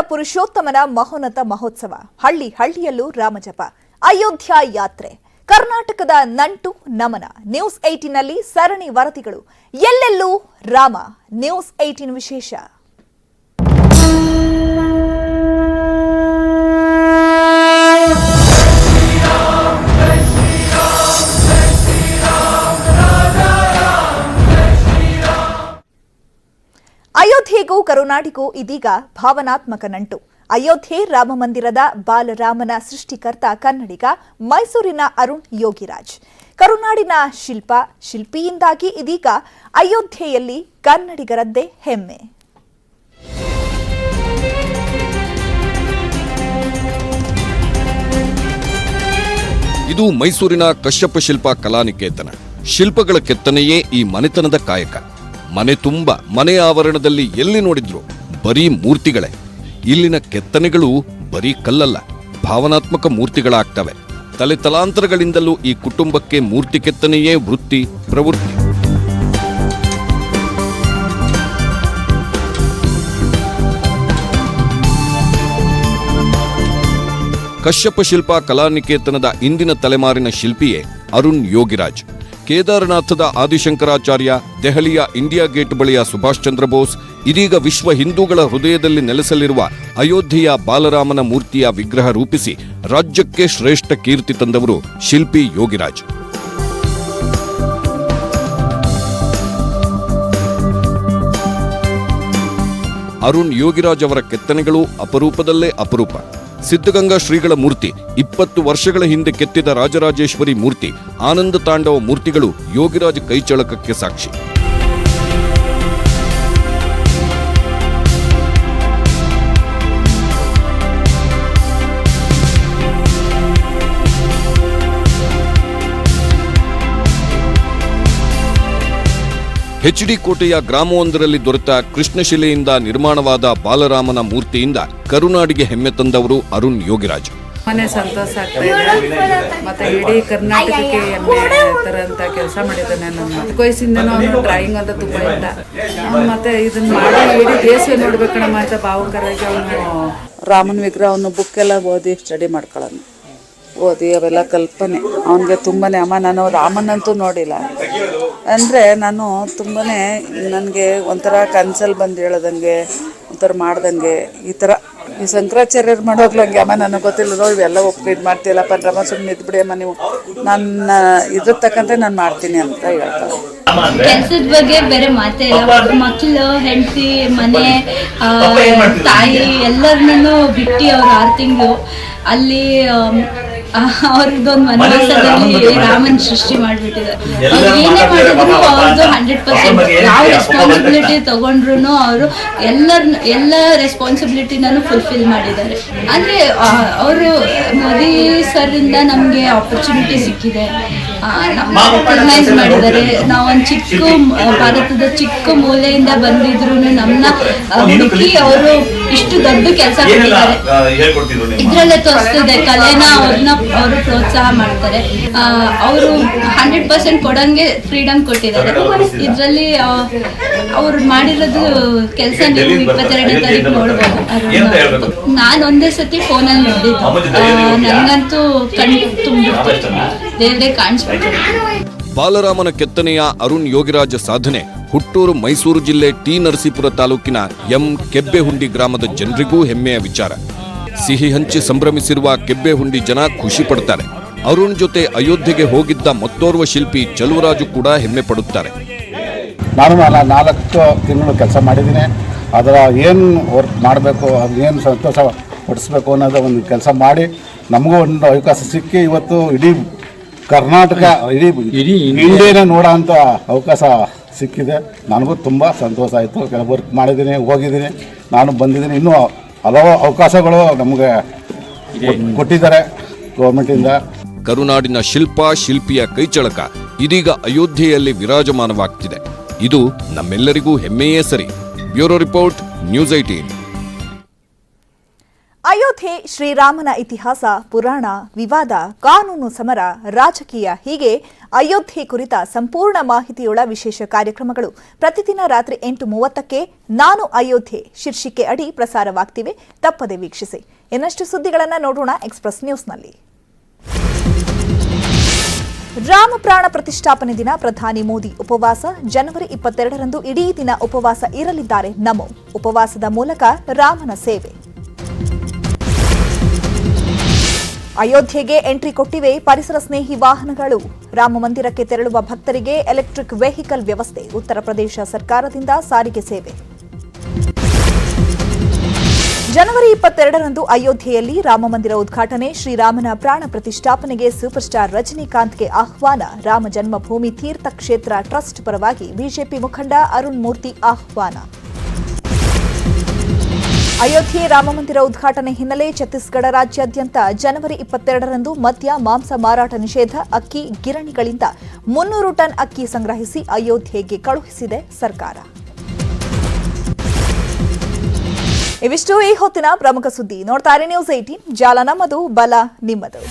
ಪುರುಷೋತ್ತಮನ ಮಹೋನ್ನತ ಮಹೋತ್ಸವ. ಹಳ್ಳಿ ಹಳ್ಳಿಯಲ್ಲೂ ರಾಮಜಪ. ಅಯೋಧ್ಯ ಯಾತ್ರೆ. ಕರ್ನಾಟಕದ ನಂಟು ನಮನ. ನ್ಯೂಸ್ ಏಟಿನಲ್ಲಿ ಸರಣಿ ವರದಿಗಳು. ಎಲ್ಲೆಲ್ಲೂ ರಾಮ. ನ್ಯೂಸ್ ಏಟಿನ್ ವಿಶೇಷ. ಅಯೋಧ್ಯೆಗೂ ಕರುನಾಡಿಗೂ ಇದೀಗ ಭಾವನಾತ್ಮಕ ನಂಟು. ಅಯೋಧ್ಯೆ ರಾಮ ಮಂದಿರದ ಬಾಲರಾಮನ ಸೃಷ್ಟಿಕರ್ತ ಕನ್ನಡಿಗ ಮೈಸೂರಿನ ಅರುಣ್ ಯೋಗಿರಾಜ್. ಕರುನಾಡಿನ ಶಿಲ್ಪ, ಶಿಲ್ಪಿಯಿಂದಾಗಿ ಇದೀಗ ಅಯೋಧ್ಯೆಯಲ್ಲಿ ಕನ್ನಡಿಗರದ್ದೇ ಹೆಮ್ಮೆ. ಇದು ಮೈಸೂರಿನ ಕಶ್ಯಪ ಶಿಲ್ಪ ಕಲಾನಿಕೇತನ. ಶಿಲ್ಪಗಳ ಕೆತ್ತನೆಯೇ ಈ ಮನೆತನದ ಕಾಯಕ. ಮನೆ ತುಂಬ, ಮನೆ ಆವರಣದಲ್ಲಿ ಎಲ್ಲಿ ನೋಡಿದ್ರು ಬರೀ ಮೂರ್ತಿಗಳೇ. ಇಲ್ಲಿನ ಕೆತ್ತನೆಗಳು ಬರೀ ಕಲ್ಲಲ್ಲ, ಭಾವನಾತ್ಮಕ ಮೂರ್ತಿಗಳಾಗ್ತವೆ. ತಲೆ ತಲಾಂತರಗಳಿಂದಲೂ ಈ ಕುಟುಂಬಕ್ಕೆ ಮೂರ್ತಿ ಕೆತ್ತನೆಯೇ ವೃತ್ತಿ, ಪ್ರವೃತ್ತಿ. ಕಶ್ಯಪ ಶಿಲ್ಪ ಕಲಾನಿಕೇತನದ ಇಂದಿನ ತಲೆಮಾರಿನ ಶಿಲ್ಪಿಯೇ ಅರುಣ್ ಯೋಗಿರಾಜ್. ಕೇದಾರನಾಥದ ಆದಿಶಂಕರಾಚಾರ್ಯ ದೆಹಲಿಯ ಇಂಡಿಯಾ ಗೇಟ್ ಬಳಿಯ ಸುಭಾಷ್ ಚಂದ್ರ ಬೋಸ್, ಇದೀಗ ವಿಶ್ವ ಹಿಂದೂಗಳ ಹೃದಯದಲ್ಲಿ ನೆಲೆಸಲಿರುವ ಅಯೋಧ್ಯೆಯ ಬಾಲರಾಮನ ಮೂರ್ತಿಯ ವಿಗ್ರಹ ರೂಪಿಸಿ ರಾಜ್ಯಕ್ಕೆ ಶ್ರೇಷ್ಠ ಕೀರ್ತಿ ತಂದವರು ಶಿಲ್ಪಿ ಯೋಗಿರಾಜ್. ಅರುಣ್ ಯೋಗಿರಾಜ್ ಅವರ ಕೆತ್ತನೆಗಳು ಅಪರೂಪದಲ್ಲೇ ಅಪರೂಪ. ಸಿದ್ಧಗಂಗಾ ಶ್ರೀಗಳ ಮೂರ್ತಿ, ಇಪ್ಪತ್ತು ವರ್ಷಗಳ ಹಿಂದೆ ಕೆತ್ತಿದ ರಾಜರಾಜೇಶ್ವರಿ ಮೂರ್ತಿ, ಆನಂದ ತಾಂಡವ ಮೂರ್ತಿಗಳು ಯೋಗಿರಾಜ್ ಕೈಚಳಕಕ್ಕೆ ಸಾಕ್ಷಿ. ಎಚ್ಡಿ ಕೋಟೆಯ ಗ್ರಾಮವೊಂದರಲ್ಲಿ ದೊರೆತ ಕೃಷ್ಣಶಿಲೆಯಿಂದ ನಿರ್ಮಾಣವಾದ ಬಾಲರಾಮನ ಮೂರ್ತಿಯಿಂದ ಕರುನಾಡಿಗೆ ಹೆಮ್ಮೆ ತಂದವರು ಅರುಣ್ ಯೋಗಿರಾಜ್. ಮನೆ ಸಂತೋಷ ಆಗ್ತಾ ಇದೆ. ಮತ್ತೆ ಇಡೀ ಕರ್ನಾಟಕಕ್ಕೆ ಹೆಮ್ಮೆ ತರಂತ ಕೆಲಸ ಮಾಡಿದ್ದಾನೆ ನನ್ನ ಚಿಕ್ಕ ವಯಸ್ಸಿಂದನೂ ಅವನು ಡ್ರಾಯಿಂಗ್ ಅಂತ ತುಂಬ ಇದ್ದ. ಮತ್ತೆ ಇದನ್ನ ಮಾಡಿ ಇಡೀ ದೇಶವೇ ನೋಡ್ಬೇಕಣಮ್ಮ ಅಂತ ಭಾವುಕರಾಗಿ ಅವನು ರಾಮನ ಅವನು ಬುಕ್ ಎಲ್ಲ ಓದಿ ಸ್ಟಡಿ ಮಾಡ್ಕೊಳ್ಳೋನು ಓದಿ ಅವೆಲ್ಲ ಕಲ್ಪನೆ. ಅವನಿಗೆ ತುಂಬನೇ. ಅಮ್ಮ, ನಾನು ರಾಮನಂತೂ ನೋಡಿಲ್ಲ. ಅಂದರೆ ನಾನು ತುಂಬನೇ ನನಗೆ ಒಂಥರ ಕನ್ಸಲ್ಲಿ ಬಂದು ಹೇಳೋದಂಗೆ ಒಂಥರ ಮಾಡ್ದಂಗೆ ಈ ಥರ. ಈ ಶಂಕರಾಚಾರ್ಯರು ಮಾಡೋಗ್ಲೂ ಹಂಗೆ ಅಮ್ಮ ನನಗೆ ಗೊತ್ತಿಲ್ಲದೋ ಇವೆಲ್ಲ ಒಪ್ಪಿಗೆ ಇದು ಮಾಡ್ತೀಯಲ್ಲಪ್ಪ ರಮ ಸುಮ್ಮನೆ ಇದ್ಬಿಡಿ ಅಮ್ಮ ನೀವು. ನನ್ನ ಇದ್ರ ತಕ್ಕಂತೆ ನಾನು ಮಾಡ್ತೀನಿ ಅಂತ ಹೇಳ್ತಾರೆ. ಕೆಲ್ಸದ ಬಗ್ಗೆ ಬೇರೆ ಮಾತೇ ಇಲ್ಲ. ಮಕ್ಕಳು ಹೆಂಡತಿ ಮನೆ ತಾಯಿ ಎಲ್ಲರನ್ನೂ ಬಿಟ್ಟು ಅವ್ರು ಆರು ತಿಂಗಳು. ಅಲ್ಲಿ ಅವ್ರದ್ದೊಂದು ವನವಾಸದಲ್ಲಿ ರಾಮನ್ ಸೃಷ್ಟಿ ಮಾಡ್ಬಿಟ್ಟಿದ್ದಾರೆ. ಅವ್ರು ಏನೇ ಮಾಡಿದ್ರು ಅವ್ರದ್ದು ಹಂಡ್ರೆಡ್ ಪರ್ಸೆಂಟ್ ಯಾವ ರೆಸ್ಪಾನ್ಸಿಬಿಲಿಟಿ ತಗೊಂಡ್ರು ಅವರು ಎಲ್ಲರ ಎಲ್ಲ ರೆಸ್ಪಾನ್ಸಿಬಿಲಿಟಿನೂ ಫುಲ್ಫಿಲ್ ಮಾಡಿದ್ದಾರೆ. ಅಂದ್ರೆ ಅವರು ಮೋದಿ ಸರ್ ಇಂದ ನಮ್ಗೆ ಆಪರ್ಚುನಿಟಿ ಸಿಕ್ಕಿದೆ. ರೆಕಗ್ನೈಸ್ ಮಾಡಿದ್ದಾರೆ. ನಾವೊಂದು ಚಿಕ್ಕ ಭಾರತದ ಚಿಕ್ಕ ಮೂಲೆಯಿಂದ ಬಂದಿದ್ರು ನಮ್ಮನ್ನ ಹುಡುಕಿ ಅವರು ಇಷ್ಟು ದೊಡ್ಡ ಕೆಲಸ ಇದ್ರಲ್ಲೇ ತೋರಿಸ್ತಿದೆ ಕಲೆನ ಅವ್ರನ್ನ ಅವರು ಪ್ರೋತ್ಸಾಹ ಮಾಡ್ತಾರೆ. ಅವರು ಹಂಡ್ರೆಡ್ ಪರ್ಸೆಂಟ್ ಕೊಡಂಗೆ ಫ್ರೀಡಮ್ ಕೊಟ್ಟಿದ್ದಾರೆ. ಇದರಲ್ಲಿ ಅವ್ರು ಮಾಡಿರೋದು ಕೆಲಸ ನೀವು ಇಪ್ಪತ್ತೆರಡನೇ ತಾರೀಕು ನೋಡ್ಬೋದು. ನಾನು ಒಂದೇ ಸತಿ ಫೋನಲ್ಲಿ ನೋಡಿದ್ದು. ನನಗಂತೂ ನಂಗಂತೂ ಕಣ್ಣು ತುಂಬಿಡ್ತು ದೇವ್ರೆ ಕಾಣಿಸ್ಬಿಟ್ಟು ಬಾಲರಾಮನ ಕೆತ್ತನೆಯ ಅರುಣ್ ಯೋಗಿರಾಜ ಸಾಧನೆ. ಹುಟ್ಟೂರು ಮೈಸೂರು ಜಿಲ್ಲೆ ಟಿ ನರಸೀಪುರ ತಾಲೂಕಿನ ಎಂ ಕೆಬ್ಬೆಹುಂಡಿ ಗ್ರಾಮದ ಜನರಿಗೂ ಹೆಮ್ಮೆಯ ವಿಚಾರ. ಸಿಹಿ ಹಂಚಿ ಸಂಭ್ರಮಿಸಿರುವ ಕೆಬ್ಬೆಹುಂಡಿ ಜನ ಖುಷಿ ಪಡ್ತಾರೆ. ಅರುಣ್ ಜೊತೆ ಅಯೋಧ್ಯೆಗೆ ಹೋಗಿದ್ದ ಮತ್ತೋರ್ವ ಶಿಲ್ಪಿ ಚಲುವರಾಜು ಕೂಡ ಹೆಮ್ಮೆ ಪಡುತ್ತಾರೆ. ನಾನು ನಾಲ್- ನಾಲ್ಕು ತಿಂಗಳು ಕೆಲಸ ಮಾಡಿದ್ದೀನಿ. ಅದರ ಏನು ವರ್ಕ್ ಮಾಡಬೇಕು ಅದು ಏನು ಸಂತೋಷ ಪಡಿಸ್ಬೇಕು ಅನ್ನೋದು ಒಂದು ಕೆಲಸ ಮಾಡಿ ನಮಗೂ ಒಂದು ಅವಕಾಶ ಸಿಕ್ಕಿ ಇವತ್ತು ಇಡೀ ಕರ್ನಾಟಕ ಇಡೀ ಇಂಡಿಯಾನ ನೋಡೋ ಅಂತ ಅವಕಾಶ ಸಿಕ್ಕಿದೆ. ನನಗೂ ತುಂಬ ಸಂತೋಷ ಆಯಿತು. ಕೆಲವರ್ಕ್ ಮಾಡಿದ್ದೀನಿ, ಹೋಗಿದ್ದೀನಿ. ನಾನು ಬಂದಿದ್ದೀನಿ. ಇನ್ನೂ ಹಲವು ಅವಕಾಶಗಳು ನಮಗೆ ಕೊಟ್ಟಿದ್ದಾರೆ ಗೌರ್ಮೆಂಟಿಂದ ಕರುನಾಡಿನ ಶಿಲ್ಪ ಶಿಲ್ಪಿಯ ಕೈಚಳಕ ಇದೀಗ ಅಯೋಧ್ಯೆಯಲ್ಲಿ ವಿರಾಜಮಾನವಾಗ್ತಿದೆ. ಇದು ನಮ್ಮೆಲ್ಲರಿಗೂ ಹೆಮ್ಮೆಯೇ ಸರಿ. Bureau report, news eighteen Ayodhya ಶ್ರೀರಾಮನ ಇತಿಹಾಸ, ಪುರಾಣ, ವಿವಾದ, ಕಾನೂನು ಸಮರ, ರಾಜಕೀಯ ಹೀಗೆ ಅಯೋಧ್ಯೆ ಕುರಿತ ಸಂಪೂರ್ಣ ಮಾಹಿತಿಯುಳ್ಳ ವಿಶೇಷ ಕಾರ್ಯಕ್ರಮಗಳು ಪ್ರತಿದಿನ ರಾತ್ರಿ ಎಂಟು ಮೂವತ್ತಕ್ಕೆ ನಾನು ಅಯೋಧ್ಯೆ ಶೀರ್ಷಿಕೆ ಅಡಿ ಪ್ರಸಾರವಾಗ್ತಿವೆ. ತಪ್ಪದೆ ವೀಕ್ಷಿಸಿ. ಇನ್ನಷ್ಟು ಸುದ್ದಿಗಳನ್ನು ನೋಡೋಣ ಎಕ್ಸ್ಪ್ರೆಸ್ ನ್ಯೂಸ್ನಲ್ಲಿ ರಾಮ ಪ್ರಾಣ ಪ್ರತಿಷ್ಠಾಪನೆ ದಿನ ಪ್ರಧಾನಿ ಮೋದಿ ಉಪವಾಸ. ಜನವರಿ ಇಪ್ಪತ್ತೆರಡರಂದು ಇಡೀ ದಿನ ಉಪವಾಸ ಇರಲಿದ್ದಾರೆ. ನಮೋ. ಉಪವಾಸದ ಮೂಲಕ ರಾಮನ ಸೇವೆ. ಅಯೋಧ್ಯೆಗೆ ಎಂಟ್ರಿ ಕೊಟ್ಟಿವೆ ಪರಿಸರ ಸ್ನೇಹಿ ವಾಹನಗಳು. ರಾಮ ಮಂದಿರಕ್ಕೆ ತೆರಳುವ ಭಕ್ತರಿಗೆ ಎಲೆಕ್ಟ್ರಿಕ್ ವೆಹಿಕಲ್ ವ್ಯವಸ್ಥೆ, ಉತ್ತರ ಪ್ರದೇಶ ಸರ್ಕಾರದಿಂದ ಸಾರಿಗೆ ಸೇವೆ. ಜನವರಿ ಇಪ್ಪತ್ತೆರಡರಂದು ಅಯೋಧ್ಯೆಯಲ್ಲಿ ರಾಮಮಂದಿರ ಉದ್ಘಾಟನೆ, ಶ್ರೀರಾಮನ ಪ್ರಾಣ ಪ್ರತಿಷ್ಠಾಪನೆಗೆ ಸೂಪರ್ ಸ್ಟಾರ್ ರಜನಿಕಾಂತ್ಗೆ ಆಹ್ವಾನ, ರಾಮ ಜನ್ಮಭೂಮಿ ತೀರ್ಥ ಕ್ಷೇತ್ರ ಟ್ರಸ್ಟ್ ಪರವಾಗಿ ಬಿಜೆಪಿ ಮುಖಂಡ ಅರುಣ್ ಮೂರ್ತಿ ಆಹ್ವಾನ. ಅಯೋಧ್ಯೆ ರಾಮಮಂದಿರ ಉದ್ಘಾಟನೆ ಹಿನ್ನೆಲೆ ಛತ್ತೀಸ್ಗಢ ರಾಜ್ಯಾದ್ಯಂತ ಜನವರಿ ಇಪ್ಪತ್ತೆರಡರಂದು ಮದ್ಯ, ಮಾಂಸ ಮಾರಾಟ ನಿಷೇಧ, ಅಕ್ಕಿ ಗಿರಣಿಗಳಿಂದ ಮುನ್ನೂರು ಟನ್ ಅಕ್ಕಿ ಸಂಗ್ರಹಿಸಿ ಅಯೋಧ್ಯೆಗೆ ಕಳುಹಿಸಿದೆ ಸರ್ಕಾರ. ಇವಿಷ್ಟು ಈ ಹೊತ್ತಿನ ಪ್ರಮುಖ ಸುದ್ದಿ. ನೋಡ್ತಾರೆ ನ್ಯೂಸ್ ಏಟೀನ್ ಜಾಲ ನಮ್ಮದು ಬಲ ನಿಮ್ಮದು.